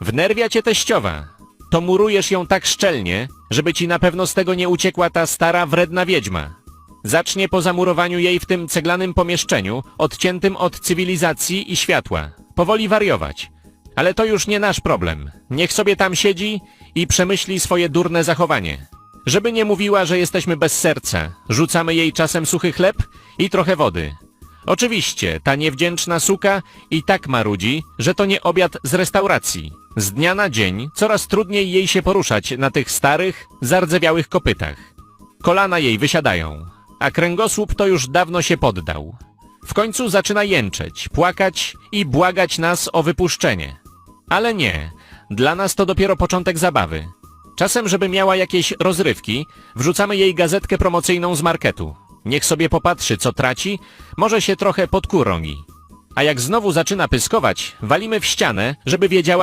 Wnerwia cię teściowa. To murujesz ją tak szczelnie, żeby ci na pewno z tego nie uciekła ta stara, wredna wiedźma. Zacznie po zamurowaniu jej w tym ceglanym pomieszczeniu, odciętym od cywilizacji i światła. Powoli wariować. Ale to już nie nasz problem. Niech sobie tam siedzi i przemyśli swoje durne zachowanie. Żeby nie mówiła, że jesteśmy bez serca, rzucamy jej czasem suchy chleb i trochę wody. Oczywiście, ta niewdzięczna suka i tak marudzi, że to nie obiad z restauracji. Z dnia na dzień coraz trudniej jej się poruszać na tych starych, zardzewiałych kopytach. Kolana jej wysiadają, a kręgosłup to już dawno się poddał. W końcu zaczyna jęczeć, płakać i błagać nas o wypuszczenie. Ale nie, dla nas to dopiero początek zabawy. Czasem, żeby miała jakieś rozrywki, wrzucamy jej gazetkę promocyjną z marketu. Niech sobie popatrzy, co traci, może się trochę podkurągi. A jak znowu zaczyna pyskować, walimy w ścianę, żeby wiedziała,